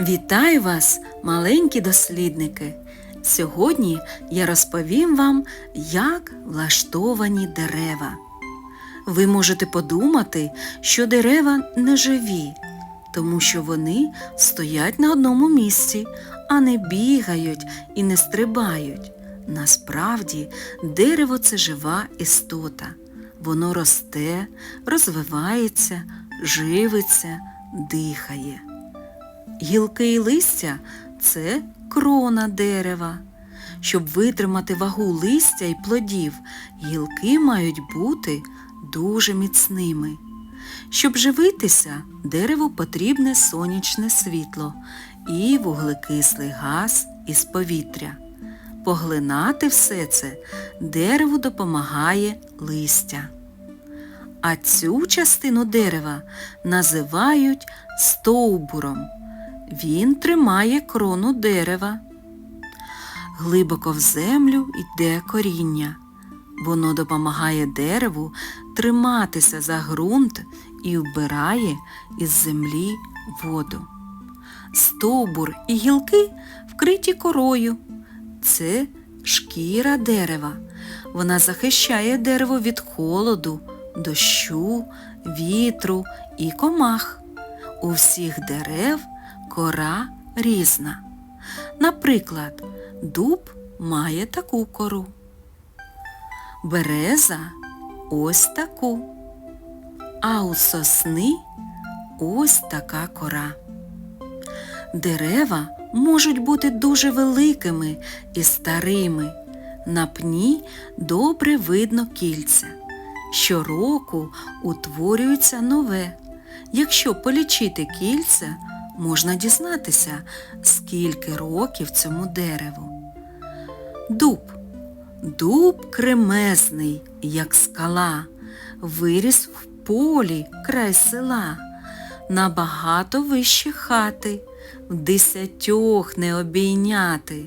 Вітаю вас, маленькі дослідники! Сьогодні я розповім вам, як влаштовані дерева. Ви можете подумати, що дерева не живі, тому що вони стоять на одному місці, а не бігають і не стрибають. Насправді дерево це жива істота. Воно росте, розвивається, живиться, дихає. Гілки і листя це крона дерева. Щоб витримати вагу листя і плодів, гілки мають бути дуже міцними. Щоб живитися, дереву потрібне сонячне світло і вуглекислий газ із повітря. Поглинати все це дереву допомагає листя. А цю частину дерева називають стовбуром. Він тримає крону дерева. Глибоко в землю йде коріння. Воно допомагає дереву триматися за ґрунт і вбирає із землі воду. Стовбур і гілки вкриті корою. Це шкіра дерева. Вона захищає дерево від холоду, дощу, вітру і комах. У всіх дерев кора різна. Наприклад, дуб має таку кору. Береза ось таку. А у сосни ось така кора. Дерева можуть бути дуже великими і старими. На пні добре видно кільця. Щороку утворюється нове. Якщо полічити кільця, можна дізнатися, скільки років цьому дереву. Дуб. Дуб кремезний, як скала, виріс в полі край села, набагато вище хати, в десятьох не обійняти.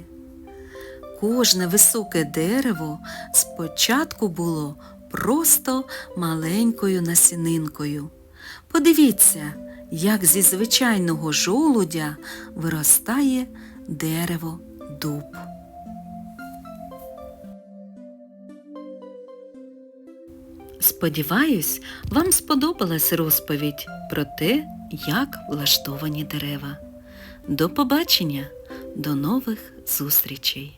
Кожне високе дерево спочатку було просто маленькою насінинкою. Подивіться, як зі звичайного жолудя виростає дерево дуб. Сподіваюсь, вам сподобалась розповідь про те, як влаштовані дерева. До побачення, до нових зустрічей!